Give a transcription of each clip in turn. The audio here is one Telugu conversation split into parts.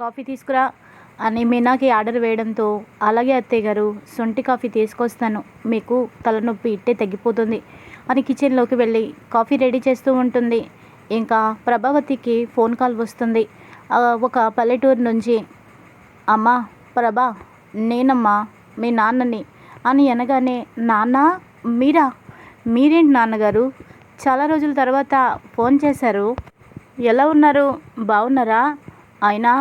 కాఫీ తీసుకురా అని మీనాకి ఆర్డర్ వేయడంతో అలాగే అత్తయ్య గారు సొంటి కాఫీ తీసుకొస్తాను. మీకు తలనొప్పి ఇట్టే తగ్గిపోతుంది అని కిచెన్లోకి వెళ్ళి కాఫీ రెడీ చేస్తూ ఉంటుంది. ఇంకా ప్రభావతికి ఫోన్ కాల్ వస్తుంది. ఒక పల్లెటూరు నుంచి అమ్మా ప్రభా నేనమ్మా మీ నాన్నని అని అనగానే నాన్న మీరా? మీరేంటి నాన్నగారు? చాలా రోజుల తర్వాత ఫోన్ చేశారు. ఎలా ఉన్నారు? బాగున్నారా? అయినా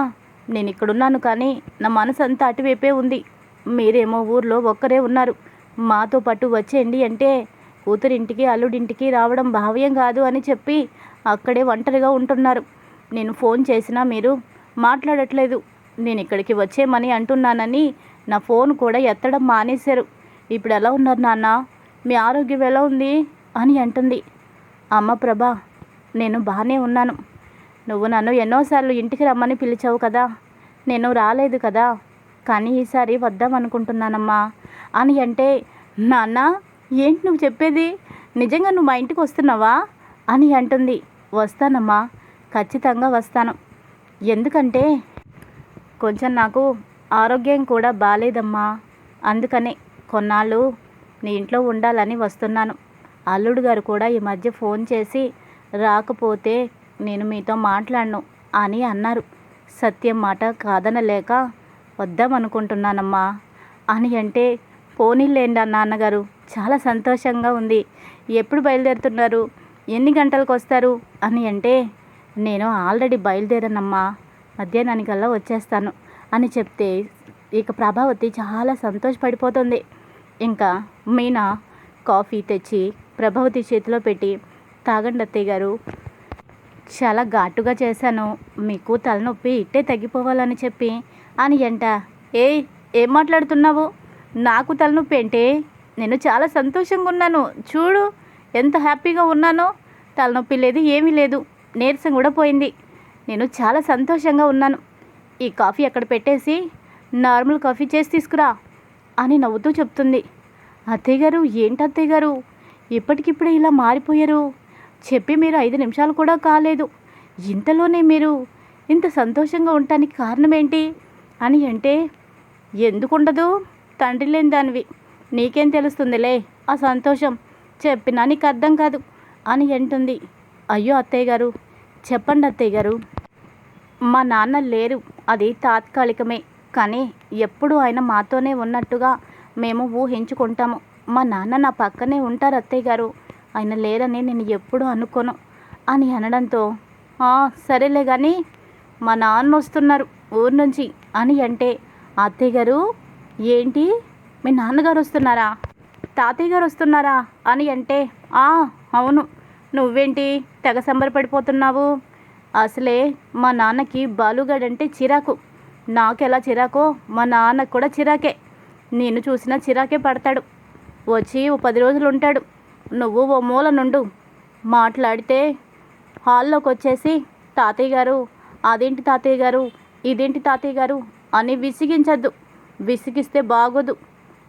నేను ఇక్కడున్నాను కానీ నా మనసు అంతా అటువైపే ఉంది. మీరేమో ఊర్లో ఒక్కరే ఉన్నారు. మాతో పాటు వచ్చేయండి అంటే కూతురింటికి అల్లుడింటికి రావడం భావ్యం కాదు అని చెప్పి అక్కడే ఒంటరిగా ఉంటున్నారు. నేను ఫోన్ చేసినా మీరు మాట్లాడట్లేదు. నేను ఇక్కడికి వచ్చేయమని అంటున్నానని నా ఫోన్ కూడా ఎత్తడం మానేశారు. ఇప్పుడు ఎలా ఉన్నారు నాన్న? మీ ఆరోగ్యం ఎలా ఉంది? అని అంటుంది. అమ్మ ప్రభా నేను బాగానే ఉన్నాను. నువ్వు నన్ను ఎన్నోసార్లు ఇంటికి రమ్మని పిలిచావు కదా. నేను రాలేదు కదా. కానీ ఈసారి వద్దాం అనుకుంటున్నానమ్మా. అని అంటే నాన్న ఏంటి నువ్వు చెప్పేది? నిజంగా నువ్వు మా ఇంటికి వస్తున్నావా? అని అంటుంది. వస్తానమ్మా. ఖచ్చితంగా వస్తాను. ఎందుకంటే కొంచెం నాకు ఆరోగ్యం కూడా బాగాలేదమ్మా అందుకనే కొన్నాళ్ళు నీ ఇంట్లో ఉండాలని వస్తున్నాను. అల్లుడు గారు కూడా ఈ మధ్య ఫోన్ చేసి రాకపోతే నేను మీతో మాట్లాడను అని అన్నారు. సత్యం మాట కాదనలేక వద్దామనుకుంటున్నానమ్మా అని అంటే పోనీలేండి నాన్నగారు చాలా సంతోషంగా ఉంది. ఎప్పుడు బయలుదేరుతున్నారు? ఎన్ని గంటలకు వస్తారు? అని అంటే నేను ఆల్రెడీ బయలుదేరానమ్మా. మధ్యాహ్నానికల్లా వచ్చేస్తాను అని చెప్తే ఇక ప్రభావతి చాలా సంతోషపడిపోతుంది. ఇంకా మీనా కాఫీ తెచ్చి ప్రభావతి చేతిలో పెట్టి తాగండి అత్తయ్య గారు చాలా ఘాటుగా చేశాను. మీకు తలనొప్పి ఇట్టే తగ్గిపోవాలని చెప్పి. అని ఎంట. ఏయ్ ఏం మాట్లాడుతున్నావు? నాకు తలనొప్పి అంటే నేను చాలా సంతోషంగా ఉన్నాను. చూడు ఎంత హ్యాపీగా ఉన్నానో. తలనొప్పి లేదు ఏమీ లేదు. నీరసం కూడా పోయింది. నేను చాలా సంతోషంగా ఉన్నాను. ఈ కాఫీ అక్కడ పెట్టేసి నార్మల్ కాఫీ చేసి తీసుకురా అని నవ్వుతూ చెప్తుంది. అత్తయ్య గారు ఏంటి అత్తయ్య గారు? ఇప్పటికిప్పుడే ఇలా మారిపోయారు. చెప్పి మీరు ఐదు నిమిషాలు కూడా కాలేదు. ఇంతలోనే మీరు ఇంత సంతోషంగా ఉండటానికి కారణం ఏంటి అని అంటే ఎందుకుండదు? తండ్రి లేని దానివి. నీకేం తెలుస్తుందిలే? ఆ సంతోషం. చెప్పినా నీకు అర్థం కాదు. అని అంటుంది. అయ్యో అత్తయ్య గారు చెప్పండి అత్తయ్య గారు. మా నాన్న లేరు. అది తాత్కాలికమే. కానీ ఎప్పుడు ఆయన మాతోనే ఉన్నట్టుగా మేము ఊహించుకుంటాము. మా నాన్న నా పక్కనే ఉంటారు అత్తయ్య గారు. ఆయన లేరని నేను ఎప్పుడు అనుకోను అని అనడంతో "ఆ, సరేలే కానీ మా నాన్న వస్తున్నారు ఊరు నుంచి అని అంటే అత్తయ్య గారు ఏంటి? మీ నాన్నగారు వస్తున్నారా? తాతయ్య గారు వస్తున్నారా? అని అంటే "ఆ, అవును. నువ్వేంటి? తెగ సంబరపడిపోతున్నావు? అసలే మా నాన్నకి బాలుగాడు అంటే చిరాకు. నాకెలా చిరాకో? మా నాన్నకు కూడా చిరాకే. నేను చూసినా చిరాకే పడతాడు. వచ్చి ఓ పది రోజులు ఉంటాడు నువ్వు ఓ మూల నుండు మాట్లాడితే హాల్లోకి వచ్చేసి తాతయ్య గారు అదేంటి తాతయ్య గారు? ఇదేంటి తాతయ్య గారు? అని విసిగించద్దు. విసిగిస్తే బాగోదు.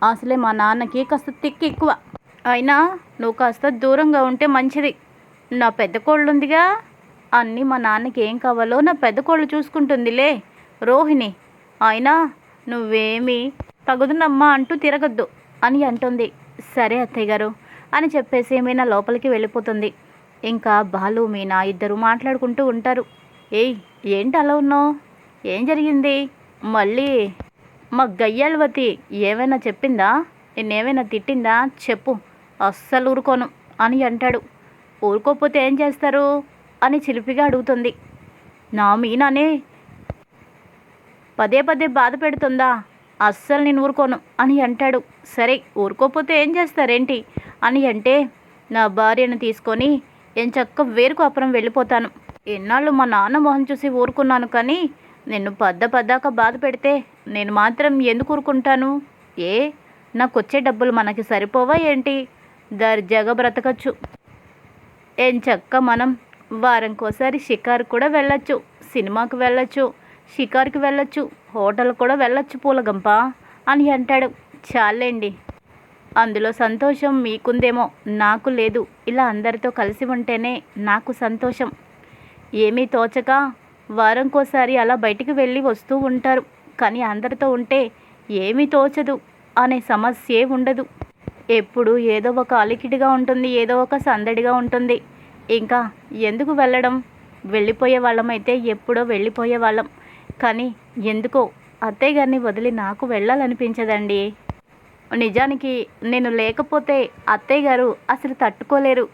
అసలే మా నాన్నకి కాస్త తిక్కు ఎక్కువ. అయినా నువ్వు కాస్త దూరంగా ఉంటే మంచిది. నా పెద్ద కోళ్ళు ఉందిగా అన్నీ మా నాన్నకి ఏం కావాలో నా పెద్ద కోళ్ళు చూసుకుంటుందిలే. రోహిణి అయినా నువ్వేమీ తగుదునమ్మా అంటూ తిరగద్దు అని అంటుంది. సరే అత్తయ్య గారు అని చెప్పేసి మీనా లోపలికి వెళ్ళిపోతుంది. ఇంకా బాలు మీనా ఇద్దరు మాట్లాడుకుంటూ ఉంటారు. ఏయ్ ఏంటి అలా ఉన్నావు? ఏం జరిగింది? మళ్ళీ మా గయ్యాలవతి ఏమైనా చెప్పిందా? నేనేమైనా తిట్టిందా? చెప్పు. అస్సలు ఊరుకోను అని అంటాడు. ఊరుకోకపోతే ఏం చేస్తారు? అని చిలిపిగా అడుగుతుంది. నా మీనానే. పదే పదే బాధ పెడుతుందా? అస్సలు నేను ఊరుకోను అని అంటాడు. సరే ఊరుకోపోతే ఏం చేస్తారేంటి? అని అంటే నా భార్యను తీసుకొని నేను చక్క వేరుకు అప్పురం వెళ్ళిపోతాను. ఎన్నాళ్ళు మా నాన్న మొహం చూసి ఊరుకున్నాను కానీ నిన్ను పద్ద పద్దాక బాధ పెడితే నేను మాత్రం ఎందుకు ఊరుకుంటాను? ఏ? నాకు వచ్చే డబ్బులు మనకి సరిపోవా ఏంటి? దర్జాగా బ్రతకచ్చు. ఏం చక్క మనం వారంకోసారి షికారు కూడా వెళ్ళచ్చు సినిమాకు వెళ్ళచ్చు. షికార్కి వెళ్ళొచ్చు. హోటల్ కూడా వెళ్ళొచ్చు పూలగంప అని అంటాడు. చాలేండి. అందులో సంతోషం మీకుందేమో? నాకు లేదు. ఇలా అందరితో కలిసి ఉంటేనే నాకు సంతోషం. ఏమీ తోచక వారంకోసారి అలా బయటికి వెళ్ళి వస్తూ ఉంటారు. కానీ అందరితో ఉంటే ఏమీ తోచదు అనే సమస్యే ఉండదు. ఎప్పుడు ఏదో ఒక అలికిడిగా ఉంటుంది ఏదో ఒక సందడిగా ఉంటుంది. ఇంకా ఎందుకు వెళ్ళడం? వెళ్ళిపోయే వాళ్ళమైతే ఎప్పుడో వెళ్ళిపోయే వాళ్ళం. కానీ ఎందుకో అత్తయ్య గారిని వదిలి నాకు వెళ్ళాలనిపించదండి. నిజానికి నేను లేకపోతే అత్తయ్య గారు అసలు తట్టుకోలేరు.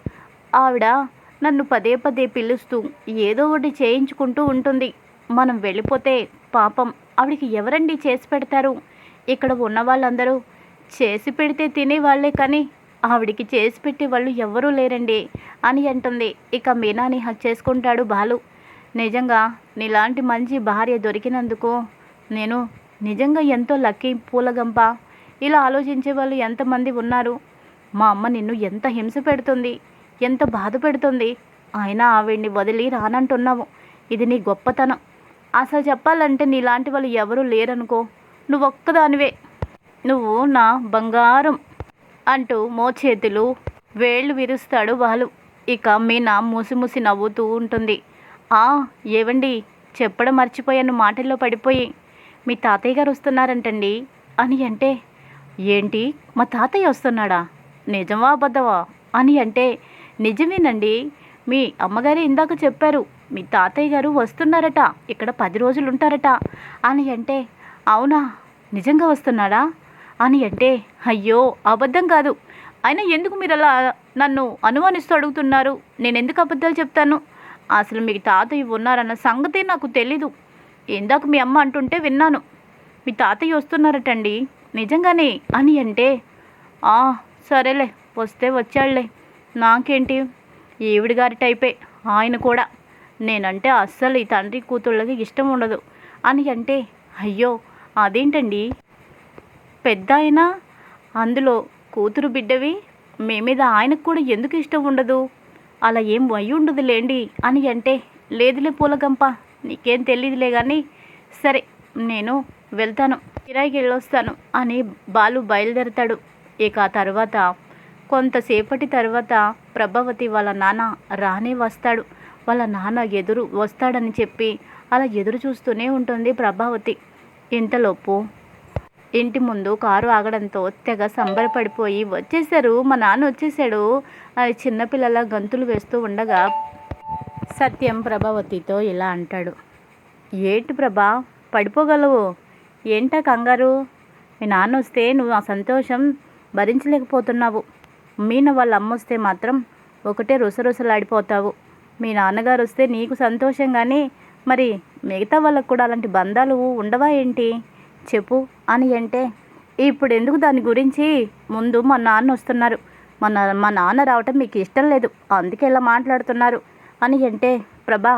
ఆవిడ నన్ను పదే పదే పిలుస్తూ ఏదో ఒకటి చేయించుకుంటూ ఉంటుంది. మనం వెళ్ళిపోతే పాపం ఆవిడకి ఎవరండి చేసి పెడతారు? ఇక్కడ ఉన్న వాళ్ళందరూ చేసి పెడితే తినేవాళ్ళే కానీ ఆవిడికి చేసి పెట్టే వాళ్ళు ఎవ్వరూ లేరండి అని అంటుంది. ఇక మీనాని హక్ చేసుకుంటాడు బాలు. నిజంగా నీలాంటి మంచి భార్య దొరికినందుకు నేను నిజంగా ఎంతో లక్కీ పూలగంప. ఇలా ఆలోచించే వాళ్ళు ఎంతమంది ఉన్నారు? మా అమ్మ నిన్ను ఎంత హింస పెడుతుంది? ఎంత బాధ పెడుతుంది? అయినా ఆవిడ్ని వదిలి రానంటున్నావు. ఇది నీ గొప్పతనం. అసలు చెప్పాలంటే నీలాంటి వాళ్ళు ఎవరూ లేరనుకో. నువ్వు ఒక్కదానివే నువ్వు నా బంగారం అంటూ మోచేతులు వేళ్ళు విరుస్తాడు వాళ్ళు ఇక మీనా మూసి నవ్వుతూ ఉంటుంది. ఏవండి? చెప్పడం మర్చిపోయాను మాటల్లో పడిపోయి. మీ తాతయ్య గారు వస్తున్నారంటండి. అని అంటే ఏంటి? మా తాతయ్య వస్తున్నాడా? నిజమా అబద్ధమా? అని అంటే నిజమేనండి. మీ అమ్మగారు ఇందాక చెప్పారు మీ తాతయ్య గారు వస్తున్నారట ఇక్కడ పది రోజులు ఉంటారట అని అంటే అవునా? నిజంగా వస్తున్నాడా? అని అంటే అయ్యో అబద్ధం కాదు. అయినా ఎందుకు మీరు అలా నన్ను అనుమానిస్తూ అడుగుతున్నారు? నేను ఎందుకు అబద్ధాలు చెప్తాను? అసలు మీకు తాతయ్య ఉన్నారన్న సంగతే నాకు తెలీదు. ఇందాక మీ అమ్మ అంటుంటే విన్నాను. మీ తాతయ్య వస్తున్నారటండి. నిజంగానే అని అంటే "ఆ, సరేలే వస్తే వచ్చాడులే నాకేంటి? ఈవిడి గారి టైపే ఆయన కూడా. నేనంటే అస్సలు ఈ తండ్రి కూతుళ్ళకి ఇష్టం ఉండదు. అని అంటే అయ్యో అదేంటండి? పెద్ద అయినా అందులో కూతురు బిడ్డవి మీ మీద ఆయనకు కూడా ఎందుకు ఇష్టం ఉండదు? అలా ఏం అయ్యి ఉండదు లేండి అని అంటే లేదులే పూలగంప నీకేం తెలియదులే కానీ సరే నేను వెళ్తాను కిరాయికి వెళ్ళొస్తాను అని బాలు బయలుదేరతాడు. ఇక ఆ తర్వాత కొంతసేపటి తర్వాత ప్రభావతి వాళ్ళ నాన్న రానే వస్తాడు. వాళ్ళ నాన్న ఎదురు వస్తాడని చెప్పి అలా ఎదురు చూస్తూనే ఉంటుంది ప్రభావతి. ఇంతలోపు ఇంటి ముందు కారు ఆగడంతో తెగ సంబరపడిపోయి వచ్చేసారు మా నాన్న వచ్చేసాడు అది చిన్నపిల్లల గంతులు వేస్తూ ఉండగా సత్యం ప్రభావతితో ఇలా అంటాడు. ఏంటి ప్రభా? పడిపోగలవు. ఏంటా కంగారు? మీ నాన్న వస్తే నువ్వు ఆ సంతోషం భరించలేకపోతున్నావు. మీన వాళ్ళ అమ్మ వస్తే మాత్రం ఒకటే రుసరుసలాడిపోతావు. మీ నాన్నగారు వస్తే నీకు సంతోషం కానీ మరి మిగతా వాళ్ళకు కూడా అలాంటి బంధాలు ఉండవా ఏంటి? చెప్పు అని అంటే ఇప్పుడు ఎందుకు దాని గురించి? ముందు మా నాన్న వస్తున్నారు. మా నా మా నాన్న రావటం మీకు ఇష్టం లేదు. అందుకే ఇలా మాట్లాడుతున్నారు. అని అంటే ప్రభా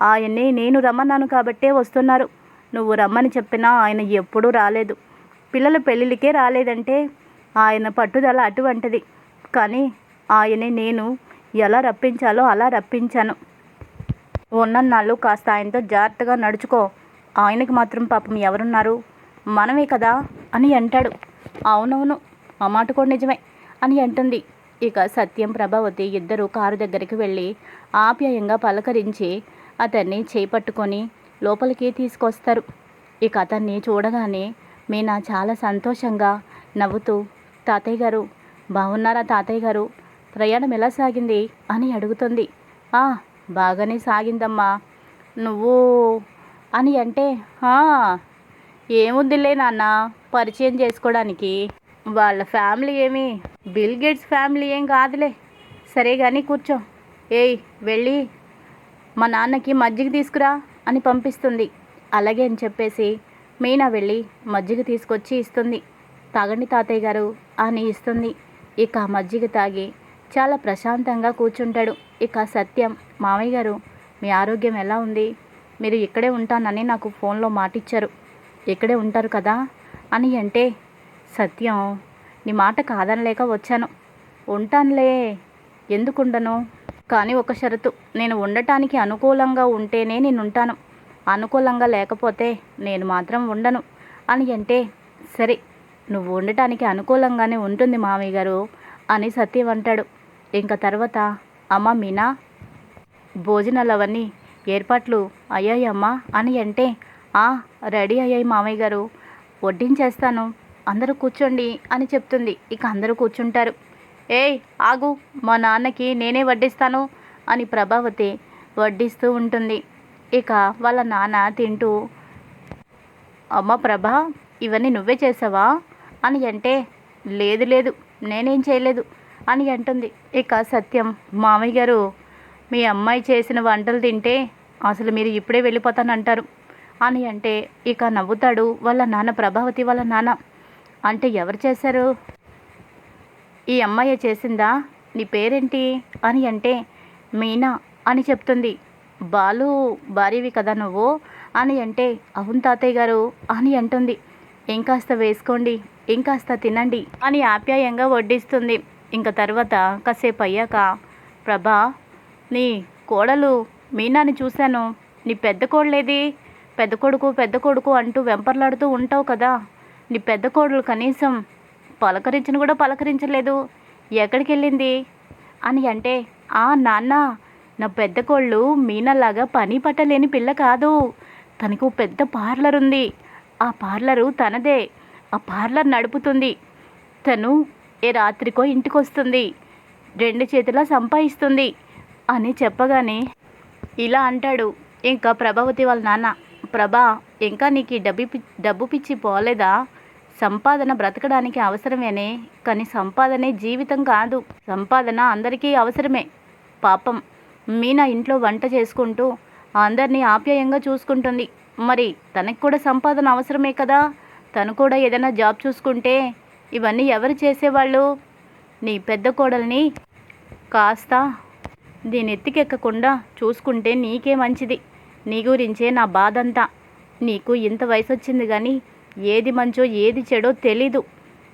ఆయన్ని నేను రమ్మన్నాను కాబట్టే వస్తున్నారు. నువ్వు రమ్మని చెప్పినా ఆయన ఎప్పుడూ రాలేదు. పిల్లల పెళ్ళిళ్ళకే రాలేదంటే ఆయన పట్టుదల అటువంటిది. కానీ ఆయన్ని నేను ఎలా రప్పించాలో అలా రప్పించాను. ఉన్నన్నాళ్ళు కాస్త ఆయనతో జాగ్రత్తగా నడుచుకో. ఆయనకి మాత్రం పాపం ఎవరున్నారు? మనమే కదా? అని అంటాడు. అవునవును ఆ మాట కూడా నిజమే అని అంటుంది. ఇక సత్యం ప్రభావతి ఇద్దరు కారు దగ్గరికి వెళ్ళి ఆప్యాయంగా పలకరించి అతన్ని చేపట్టుకొని లోపలికి తీసుకొస్తారు. ఇక అతన్ని చూడగానే మీనా చాలా సంతోషంగా నవ్వుతూ తాతయ్య గారు బాగున్నారా తాతయ్య గారు? ప్రయాణం ఎలా సాగింది? అని అడుగుతుంది. "ఆ, బాగానే సాగిందమ్మా. నువ్వు అని అంటే ఏముందిలే నాన్న పరిచయం చేసుకోవడానికి వాళ్ళ ఫ్యామిలీ ఏమి? బిల్ గేట్స్ ఫ్యామిలీ ఏం కాదులే. సరే కానీ కూర్చో. ఏయ్ వెళ్ళి మా నాన్నకి మజ్జిగ తీసుకురా అని పంపిస్తుంది. అలాగే అని చెప్పేసి మీనా వెళ్ళి మజ్జిగ తీసుకొచ్చి ఇస్తుంది. తాగండి తాతయ్య గారు అని ఇస్తుంది. ఇక ఆ మజ్జిగ తాగి చాలా ప్రశాంతంగా కూర్చుంటాడు. ఇక సత్యం మామయ్య గారు మీ ఆరోగ్యం ఎలా ఉంది? మీరు ఇక్కడే ఉంటానని నాకు ఫోన్లో మాటిచ్చారు. ఇక్కడే ఉంటారు కదా? అని అంటే సత్యం నీ మాట కాదనలేక వచ్చాను. ఉంటానులే ఎందుకుండను? కానీ ఒక షరతు. నేను ఉండటానికి అనుకూలంగా ఉంటేనే నేను ఉంటాను అనుకూలంగా లేకపోతే నేను మాత్రం ఉండను. అని అంటే సరే నువ్వు ఉండటానికి అనుకూలంగానే ఉంటుంది మామయ్య గారు అని సత్యం అంటాడు. ఇంకా తర్వాత అమ్మ మీనా? భోజనాలు అవన్నీ ఏర్పాట్లు అయ్యాయమ్మా అని అంటే ఆ రెడీ అయ్యాయి మామయ్య గారు. వడ్డించేస్తాను. అందరూ కూర్చోండి అని చెప్తుంది. ఇక అందరూ కూర్చుంటారు. ఏయ్ ఆగు. మా నాన్నకి నేనే వడ్డిస్తాను అని ప్రభావతి వడ్డిస్తూ ఉంటుంది. ఇక వాళ్ళ నాన్న తింటూ అమ్మ ప్రభా ఇవన్నీ నువ్వే చేసావా? అని అంటే లేదు లేదు. నేనేం చేయలేదు. అని అంటుంది. ఇక సత్యం మామయ్య గారు మీ అమ్మాయి చేసిన వంటలు తింటే అసలు మీరు ఇప్పుడే వెళ్ళిపోతానంటారు. అని అంటే ఇక నవ్వుతాడు వాళ్ళ నాన్న ప్రభావతి వాళ్ళ నాన్న. అంటే ఎవరు చేశారు? ఈ అమ్మాయి చేసిందా? నీ పేరేంటి? అని అంటే మీనా అని చెప్తుంది. బాలు భార్యవి కదా నువ్వు? అని అంటే అవును తాతయ్య గారు అని అంటుంది. ఇంకాస్త వేసుకోండి ఇంకాస్త తినండి అని ఆప్యాయంగా వడ్డిస్తుంది. ఇంకా తర్వాత కాసేపు అయ్యాక ప్రభా నీ కోడలు మీనాని చూశాను. నీ పెద్ద కోడలేది? పెద్ద కొడుకు పెద్ద కొడుకు అంటూ వెంపర్లాడుతూ ఉంటావు కదా. నీ పెద్ద కోడలు కనీసం పలకరించిన కూడా పలకరించలేదు. ఎక్కడికి వెళ్ళింది అని అంటే ఆ నాన్న నా పెద్ద కోళ్ళు మీనలాగా పని పట్టలేని పిల్ల కాదు. తనకు పెద్ద పార్లర్ ఉంది. ఆ పార్లరు తనదే. ఆ పార్లర్ నడుపుతుంది. తను ఏ రాత్రికో ఇంటికి వస్తుంది రెండు చేతుల సంపాదిస్తుంది అని చెప్పగానే ఇలా అంటాడు. ఇంకా ప్రభావతి వాళ్ళ నాన్న. ప్రభా ఇంకా నీకు ఈ డబ్బు డబ్బు పిచ్చి పోలేదా? సంపాదన బ్రతకడానికి అవసరమేనే కానీ సంపాదనే జీవితం కాదు. సంపాదన అందరికీ అవసరమే. పాపం మీనా ఇంట్లో వంట చేసుకుంటూ అందరినీ ఆప్యాయంగా చూసుకుంటుంది. మరి తనకు కూడా సంపాదన అవసరమే కదా? తను కూడా ఏదైనా జాబ్ చూసుకుంటే ఇవన్నీ ఎవరు చేసేవాళ్ళు? నీ పెద్ద కోడల్ని కాస్త దీని ఎత్తికెక్కకుండా చూసుకుంటే నీకే మంచిది. నీ గురించే నా బాధంతా. నీకు ఇంత వయసు వచ్చింది కానీ ఏది మంచో ఏది చెడో తెలీదు.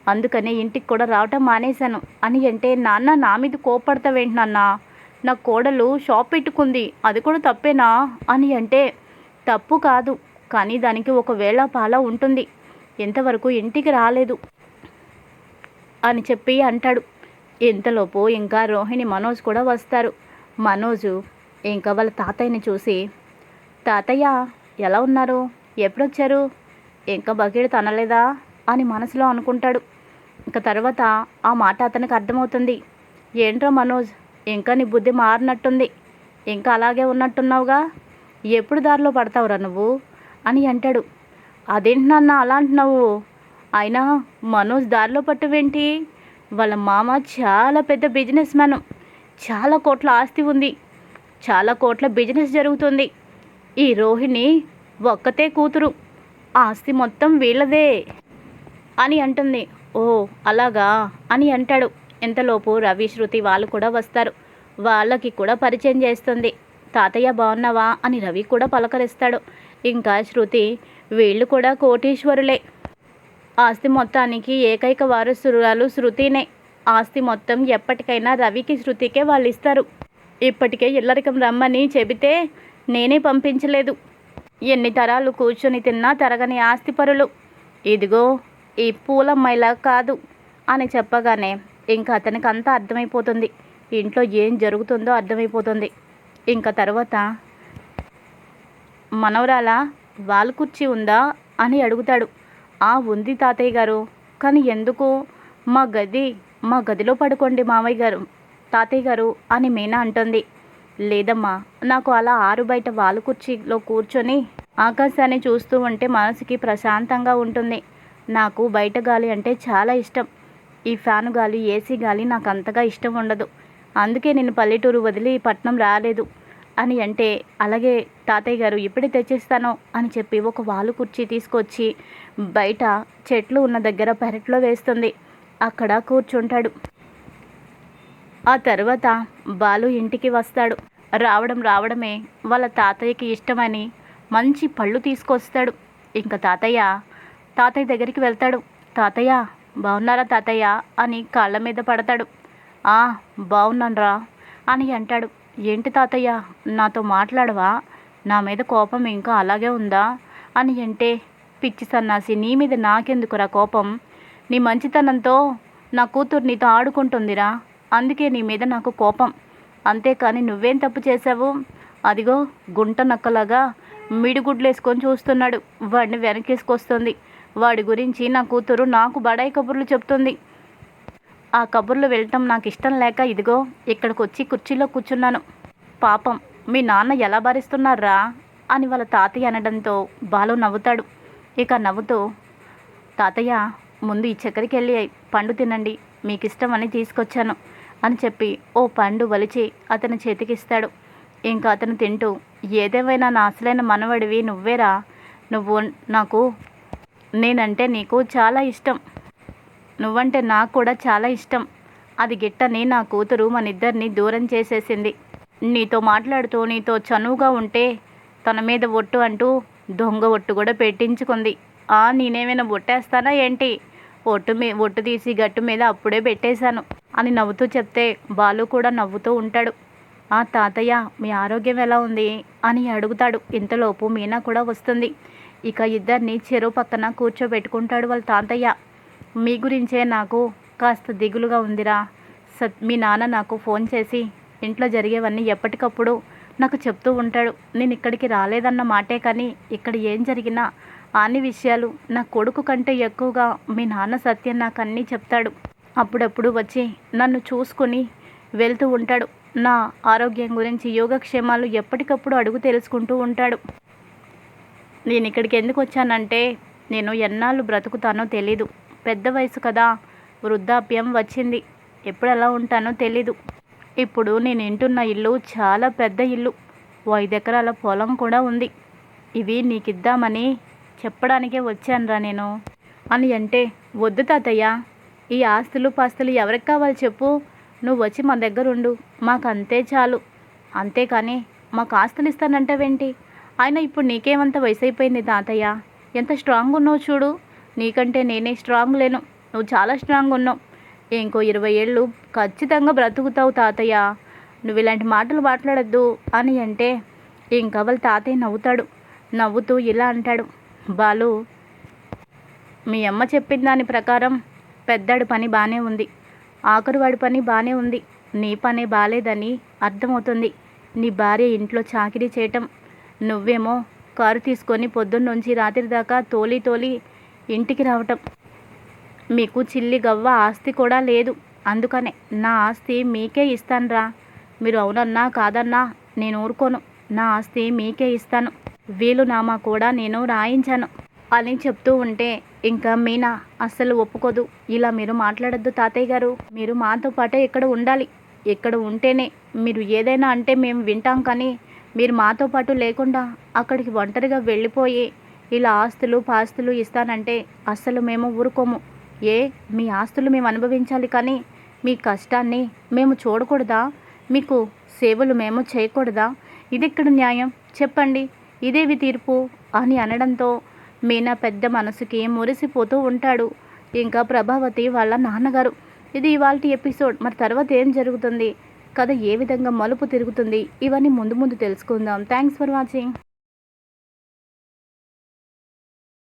అందుకనే ఇంటికి కూడా రావటం మానేశాను. అని అంటే నాన్న నా మీద కోపడతావేంటి నాన్న నా కోడలు షాప్ పెట్టుకుంది. అది కూడా తప్పేనా? అని అంటే తప్పు కాదు. కానీ దానికి ఒక వేళ పాల ఉంటుంది. ఎంతవరకు ఇంటికి రాలేదు. అని చెప్పి అంటాడు. ఇంతలోపు ఇంకా రోహిణి మనోజ్ కూడా వస్తారు. మనోజు ఇంకా వాళ్ళ తాతయ్యని చూసి తాతయ్య ఎలా ఉన్నారు? ఎప్పుడొచ్చారు? ఇంకా బకెట్ తనలేదా? అని మనసులో అనుకుంటాడు. ఇక తర్వాత ఆ మాట అతనికి అర్థమవుతుంది. ఏంట్రా మనోజ్ ఇంకా నీ బుద్ధి మారినట్టుంది. ఇంకా అలాగే ఉన్నట్టున్నావుగా? ఎప్పుడు దారిలో పడతావురా నువ్వు? అని అంటాడు. అదేంటి నాన్న అలా అంటున్నావు? అయినా మనోజ్ దారిలో పట్టువేంటి? వాళ్ళ మామ చాలా పెద్ద బిజినెస్ మ్యాన్. చాలా కోట్ల ఆస్తి ఉంది. చాలా కోట్ల బిజినెస్ జరుగుతుంది. ఈ రోహిణి ఒక్కతే కూతురు. ఆస్తి మొత్తం వీళ్ళదే అని అంటుంది. ఓ అలాగా అని అంటాడు. ఇంతలోపు రవి శృతి వాళ్ళు కూడా వస్తారు. వాళ్ళకి కూడా పరిచయం చేస్తుంది. తాతయ్య బాగున్నావా అని రవి కూడా పలకరిస్తాడు. ఇంకా శృతి వీళ్ళు కూడా కోటీశ్వరులే. ఆస్తి మొత్తానికి ఏకైక వారసురాలు శృతినే. ఆస్తి మొత్తం ఎప్పటికైనా రవికి శృతికే వాళ్ళు ఇస్తారు ఇప్పటికే ఇల్లరికం రమ్మని చెబితే నేనే పంపించలేదు. ఎన్ని తరాలు కూర్చొని తిన్నా తరగని ఆస్తిపరులు. ఇదిగో ఈ పూలమ్మాయిలా కాదు అని చెప్పగానే ఇంకా అతనికి అంతా అర్థమైపోతుంది. ఇంట్లో ఏం జరుగుతుందో అర్థమైపోతుంది. ఇంకా తర్వాత మనవరాల వాల్ కుర్చీ ఉందా? అని అడుగుతాడు. ఆ ఉంది తాతయ్య గారు కానీ ఎందుకు? మా గది మా గదిలో పడుకోండి మామయ్య గారు తాతయ్య గారు అని మీనా అంటుంది. లేదమ్మా నాకు అలా ఆరు బయట వాళ్ళ కుర్చీలో కూర్చొని ఆకాశాన్ని చూస్తూ ఉంటే మనసుకి ప్రశాంతంగా ఉంటుంది. నాకు బయట గాలి అంటే చాలా ఇష్టం. ఈ ఫ్యాను గాలి ఏసీ గాలి నాకు అంతగా ఇష్టం ఉండదు. అందుకే నేను పల్లెటూరు వదిలి పట్నం రాలేదు. అని అంటే అలాగే తాతయ్య గారు ఇప్పుడే తెచ్చిస్తాను? అని చెప్పి ఒక వాలు కుర్చీ తీసుకొచ్చి బయట చెట్లు ఉన్న దగ్గర పెరట్లో వేస్తుంది. అక్కడ కూర్చుంటాడు. ఆ తర్వాత బాలు ఇంటికి వస్తాడు. రావడం రావడమే వాళ్ళ తాతయ్యకి ఇష్టమని మంచి పళ్ళు తీసుకొస్తాడు. ఇంకా తాతయ్య తాతయ్య దగ్గరికి వెళ్తాడు. తాతయ్య బాగున్నారా తాతయ్య? అని కాళ్ళ మీద పడతాడు. ఆ బాగున్నానురా అని అంటాడు. ఏంటి తాతయ్య నాతో మాట్లాడవా? నా మీద కోపం ఇంకా అలాగే ఉందా? అని అంటే పిచ్చి సన్నాసి నీ మీద నాకెందుకురా కోపం? నీ మంచితనంతో నా కూతురు నీతో ఆడుకుంటుందిరా. అందుకే నీ మీద నాకు కోపం. అంతేకాని నువ్వేం తప్పు చేశావు? అదిగో గుంట నక్కలాగా మిడిగుడ్లు వేసుకొని చూస్తున్నాడు. వాడిని వెనకేసుకొస్తుంది. వాడి గురించి నా కూతురు నాకు బడాయి కబుర్లు చెప్తుంది. ఆ కబుర్లు వెళ్ళటం నాకు ఇష్టం లేక ఇదిగో ఇక్కడికి వచ్చి కుర్చీలో కూర్చున్నాను. పాపం మీ నాన్న ఎలా భరిస్తున్నారా? అని వాళ్ళ తాతయ్య అనడంతో బాలు నవ్వుతాడు. ఇక నవ్వుతూ తాతయ్య ముందు ఈ చక్కెరకి వెళ్ళి పండు తినండి. మీకు అని తీసుకొచ్చాను. అని చెప్పి ఓ పండు వలిచి అతని చేతికిస్తాడు. ఇంకా అతను తింటూ ఏదేమైనా నా అసలైన మనవడివి నువ్వేరా? నువ్వు నాకు నేనంటే నీకు చాలా ఇష్టం. నువ్వంటే నాకు కూడా చాలా ఇష్టం. అది గిట్టని నా కూతురు మన ఇద్దరిని దూరం చేసేసింది. నీతో మాట్లాడుతూ నీతో చనువుగా ఉంటే తన మీద ఒట్టు అంటూ దొంగ ఒట్టు కూడా పెట్టించుకుంది. ఆ నేనేమైనా ఒట్టేస్తానా ఏంటి? ఒట్టు మీ ఒట్టు తీసి గట్టు మీద అప్పుడే పెట్టేశాను. అని నవ్వుతూ చెప్తే బాలు కూడా నవ్వుతూ ఉంటాడు. ఆ తాతయ్య మీ ఆరోగ్యం ఎలా ఉంది? అని అడుగుతాడు. ఇంతలోపు మీనా కూడా వస్తుంది. ఇక ఇద్దరిని చెరువు పక్కన కూర్చోబెట్టుకుంటాడు వాళ్ళ తాతయ్య. మీ గురించే నాకు కాస్త దిగులుగా ఉందిరా. సత్ మీ నాన్న నాకు ఫోన్ చేసి ఇంట్లో జరిగేవన్నీ ఎప్పటికప్పుడు నాకు చెప్తూ ఉంటాడు. నేను ఇక్కడికి రాలేదన్న మాటే కానీ ఇక్కడ ఏం జరిగినా అన్ని విషయాలు నా కొడుకు కంటే ఎక్కువగా మీ నాన్న సత్యం నాకు అన్నీ చెప్తాడు. అప్పుడప్పుడు వచ్చి నన్ను చూసుకొని వెళ్తూ ఉంటాడు. నా ఆరోగ్యం గురించి యోగక్షేమాలు ఎప్పటికప్పుడు అడుగు తెలుసుకుంటూ ఉంటాడు. నేను ఇక్కడికి ఎందుకు వచ్చానంటే నేను ఎన్నాళ్ళు బ్రతుకుతానో తెలీదు. పెద్ద వయసు కదా వృద్ధాప్యం వచ్చింది. ఎప్పుడు ఎలా ఉంటానో తెలీదు. ఇప్పుడు నేను ఇంటున్న ఇల్లు చాలా పెద్ద ఇల్లు. ఓ ఐదు ఎకరాల పొలం కూడా ఉంది. ఇవి నీకిద్దామని చెప్పడానికే వచ్చానురా నేను. అని అంటే వద్దు తాతయ్య ఈ ఆస్తులు పాస్తులు ఎవరికి కావాలి చెప్పు? నువ్వు వచ్చి మా దగ్గర ఉండు. మాకు అంతే చాలు. అంతేకాని మాకు ఆస్తులు ఇస్తానంటావేంటి? ఆయన ఇప్పుడు నీకేమంత వయసు అయిపోయింది తాతయ్య? ఎంత స్ట్రాంగ్ ఉన్నావు చూడు. నీకంటే నేనే స్ట్రాంగ్ లేను. నువ్వు చాలా స్ట్రాంగ్ ఉన్నావు. ఇంకో ఇరవై ఏళ్ళు ఖచ్చితంగా బ్రతుకుతావు తాతయ్య. నువ్వు ఇలాంటి మాటలు మాట్లాడద్దు అని అంటే ఇంకా వాళ్ళ తాతయ్య నవ్వుతాడు. నవ్వుతూ ఇలా అంటాడు. బాలు మీ అమ్మ చెప్పిన దాని ప్రకారం పెద్దాడి పని బాగానే ఉంది. ఆఖరువాడి పని బాగానే ఉంది. నీ పనే బాగాలేదని అర్థమవుతుంది. నీ భార్య ఇంట్లో చాకిరీ చేయటం. నువ్వేమో కారు తీసుకొని పొద్దున్నుంచి రాత్రి దాకా తోలి తోలి ఇంటికి రావటం. మీకు చిల్లి గవ్వ ఆస్తి కూడా లేదు. అందుకనే నా ఆస్తి మీకే ఇస్తానురా. మీరు అవునన్నా కాదన్నా నేను ఊరుకోను. నా ఆస్తి మీకే ఇస్తాను. వీలునామా కూడా నేను రాయించాను. అని చెప్తూ ఉంటే ఇంకా మీనా అస్సలు ఒప్పుకోదు. ఇలా మీరు మాట్లాడొద్దు తాతయ్య గారు. మీరు మాతో పాటే ఇక్కడ ఉండాలి? ఇక్కడ ఉంటేనే మీరు ఏదైనా అంటే మేము వింటాం కానీ మీరు మాతో పాటు లేకుండా అక్కడికి ఒంటరిగా వెళ్ళిపోయి ఇలా ఆస్తులు పాస్తులు ఇస్తానంటే అస్సలు మేము ఊరుకోము. ఏ మీ ఆస్తులు మేము అనుభవించాలి కానీ మీ కష్టాన్ని మేము చూడకూడదా? మీకు సేవలు మేము చేయకూడదా? ఇది ఇక్కడ న్యాయం? చెప్పండి. ఇదేవి తీర్పు? అని అనడంతో మీనా పెద్ద మనసుకి మురిసిపోతూ ఉంటాడు. ఇంకా ప్రభావతి వాళ్ళ నాన్నగారు ఇది ఇవాళ ఎపిసోడ్ మరి తర్వాత ఏం జరుగుతుంది? కథ ఏ విధంగా మలుపు తిరుగుతుంది? ఇవన్నీ ముందు ముందు తెలుసుకుందాం. Thanks for watching